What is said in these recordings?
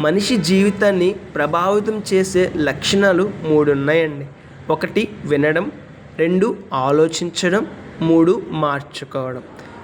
మనిషి జీవితాన్ని ప్రభావితం చేసే లక్షణాలు మూడు ఉన్నాయండి ఒకటి వినడం. రెండు ఆలోచించడం. మూడు మార్చుకోవడం.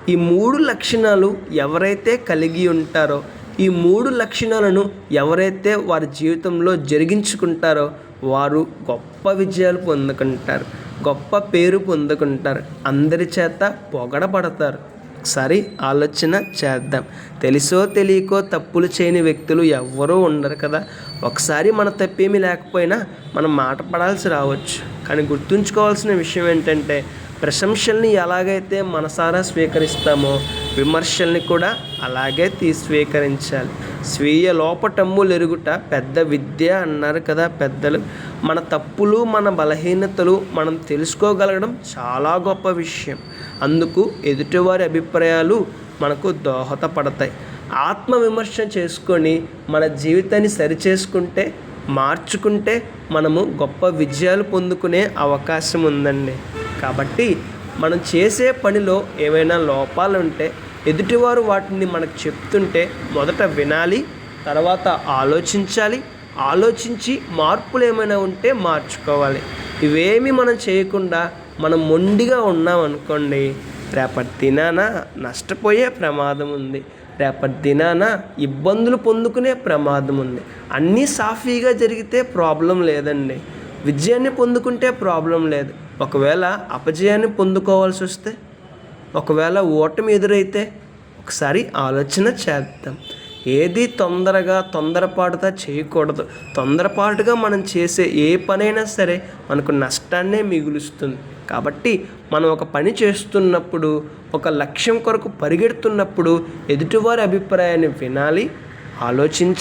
ఈ మూడు లక్షణాలు ఎవరైతే కలిగి ఉంటారో ఈ మూడు లక్షణాలను ఎవరైతే వారి జీవితంలో జరిగించుకుంటారో వారు గొప్ప విజయాలు పొందుకుంటారు. గొప్ప పేరు పొందుకుంటారు. అందరి చేత పొగడబడతారు. ఒకసారి ఆలోచన చేద్దాం. తెలుసో తెలియకో తప్పులు చేయని వ్యక్తులు ఎవ్వరూ ఉండరు కదా. ఒకసారి మన తప్పేమీ లేకపోయినా మనం మాట పడాల్సి రావచ్చు. కానీ గుర్తుంచుకోవాల్సిన విషయం ఏంటంటే ప్రశంసల్ని ఎలాగైతే మనసారా స్వీకరిస్తామో విమర్శల్ని కూడా అలాగే తీ స్వీకరించాలి స్వీయ లోపటమ్ములు ఎరుగుట పెద్ద విద్య అన్నారు కదా పెద్దలు. మన తప్పులు మన బలహీనతలు మనం తెలుసుకోగలగడం చాలా గొప్ప విషయం. అందుకు ఎదుటివారి అభిప్రాయాలు మనకు దోహదపడతాయి. ఆత్మవిమర్శ చేసుకొని మన జీవితాన్ని సరిచేసుకుంటే మార్చుకుంటే మనము గొప్ప విజయాలు పొందుకునే అవకాశం ఉందండి. కాబట్టి మనం చేసే పనిలో ఏవైనా లోపాలు ఉంటే ఎదుటివారు వాటిని మనకు చెప్తుంటే మొదట వినాలి తర్వాత ఆలోచించాలి ఆలోచించి మార్పులు ఏమైనా ఉంటే మార్చుకోవాలి. ఇవేమి మనం చేయకుండా మనం మొండిగా ఉన్నాం అనుకోండి రేపటి దినాన నష్టపోయే ప్రమాదం ఉంది. రేపటి దినాన ఇబ్బందులు పొందుకునే ప్రమాదం ఉంది. అన్నీ సాఫీగా జరిగితే ప్రాబ్లం లేదండి. విజయాన్ని పొందుకుంటే ప్రాబ్లం లేదు. ఒకవేళ అపజయాన్ని పొందుకోవాల్సి వస్తే ఒకవేళ ఓటమి ఎదురైతే ఒకసారి ఆలోచన చేద్దాం. ఏది తొందరగా తొందరపాటుగా చేయకూడదు. తొందరపాటుగా మనం చేసే ఏ పనైనా సరే మనకు నష్టాన్నే మిగులుస్తుంది. కాబట్టి మనం ఒక పని చేస్తున్నప్పుడు ఒక లక్ష్యం కొరకు పరిగెడుతున్నప్పుడు ఎదుటివారి అభిప్రాయాన్ని వినాలి ఆలోచించాలి